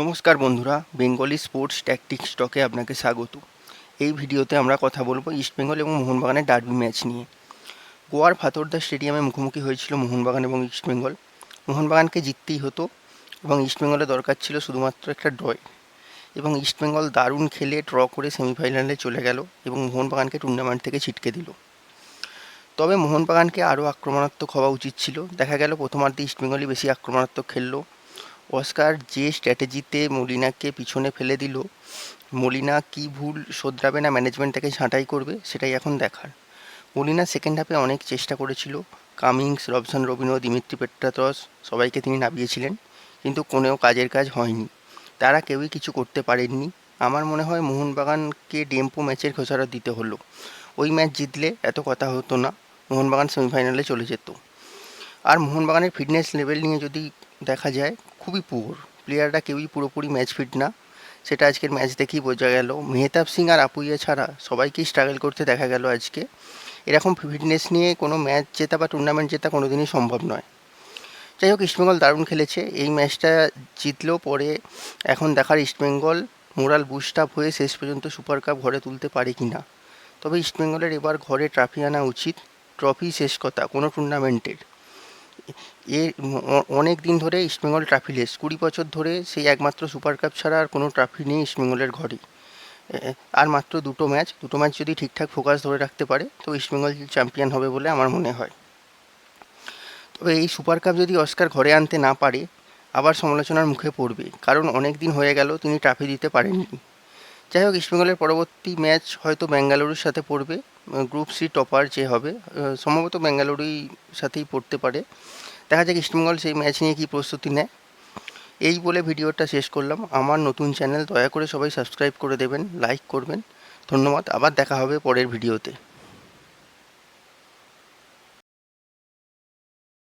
নমস্কার বন্ধুরা, Bengali sports tactics স্টকে আপনাকে স্বাগত। এই ভিডিওতে আমরা কথা বলব ইস্টবেঙ্গল এবং মোহনবাগানের ডার্বি ম্যাচ নিয়ে। গোয়ার ফাতর্দা স্টেডিয়ামে মুখোমুখি হয়েছিল মোহনবাগান এবং ইস্টবেঙ্গল মোহনবাগানকে জিততেই হতো এবং ইস্টবেঙ্গলের দরকার ছিল শুধুমাত্র একটা ড্রয় এবং ইস্টবেঙ্গল দারুণ খেলে ড্র করে সেমিফাইনালে চলে গেল এবং মোহনবাগানকে টুর্নামেন্ট থেকে ছিটকে দিল। তবে মোহনবাগানকে আরও আক্রমণাত্মক হওয়া উচিত ছিল। দেখা গেল প্রথমার্ধে ইস্টবেঙ্গলই বেশি আক্রমণাত্মক খেললো। অস্কার যে স্ট্র্যাটেজিতে মলিনাকে পিছনে ফেলে দিল, মলিনা কি ভুল শোধরাবে না ম্যানেজমেন্ট তাকে ছাঁটাই করবে সেটাই এখন দেখার। মলিনা সেকেন্ড হাফে অনেক চেষ্টা করেছিল Cummings Robson Robinho Dimitri Petratos সবাইকে তিনি নামিয়েছিলেন, কিন্তু কোনেও কাজের কাজ হয়নি। তারা কেউই কিছু করতে পারেননি। আমার মনে হয় মোহনবাগানকে ডেম্পো ম্যাচের খোসারত দিতে হলো। ওই ম্যাচ জিতলে এত কথা হতো না, মোহনবাগান সেমিফাইনালে চলে যেত। আর মোহনবাগানের ফিটনেস লেভেল নিয়ে যদি দেখা যায় খুবই পুয়োর প্লেয়াররা কেউই পুরোপুরি ম্যাচ ফিট না। সেটা আজকের ম্যাচ দেখেই বোঝা গেল। মেহতাব সিং আর আপুইয়া ছাড়া সবাইকেই স্ট্রাগল করতে দেখা গেল আজকে। এরকম ফিটনেস নিয়ে কোনো ম্যাচ জেতা বা টুর্নামেন্ট জেতা কোনো দিনই সম্ভব নয়। যাই হোক ইস্টবেঙ্গল দারুণ খেলেছে। এই ম্যাচটা জিতলেও পরে এখন দেখার ইস্টবেঙ্গল মোরাল বুস্ট আপ হয়ে শেষ পর্যন্ত সুপার কাপ ঘরে তুলতে পারে কি না? তবে ইস্টবেঙ্গলের এবার ঘরে ট্রফি আনা উচিত। ট্রফি শেষ কথা, কোনো টুর্নামেন্টের এর অনেক দিন ধরে ইস্টবেঙ্গল ট্রফি লেস। কুড়ি বছর ধরে সেই একমাত্র সুপার কাপ ছাড়া আর কোনো ট্রাফি নেই ইস্টবেঙ্গলের ঘরে আর মাত্র দুটো ম্যাচ দুটো ম্যাচ যদি ঠিকঠাক ফোকাস ধরে রাখতে পারে, তো ইস্টবেঙ্গল চ্যাম্পিয়ন হবে বলে আমার মনে হয়। তবে এই সুপার কাপ যদি অস্কার ঘরে আনতে না পারে, আবার সমালোচনার মুখে পড়বে। কারণ অনেক দিন হয়ে গেল তিনি ট্রাফি দিতে পারেননি। যাই হোক ইস্টবেঙ্গলের পরবর্তী ম্যাচ হয়তো ব্যাঙ্গালুরুর সাথে পড়বে। গ্রুপ সি টপার যে হবে সম্ভবত ব্যাঙ্গালুরুই সাথেই পড়তে পারে। দেখা যাক ইস্টবেঙ্গল সেই ম্যাচ নিয়ে কী প্রস্তুতি নেয়। এই বলে ভিডিওটা শেষ করলাম। আমার নতুন চ্যানেল দয়া করে সবাই সাবস্ক্রাইব করে দেবেন, লাইক করবেন। ধন্যবাদ। আবার দেখা হবে পরের ভিডিওতে।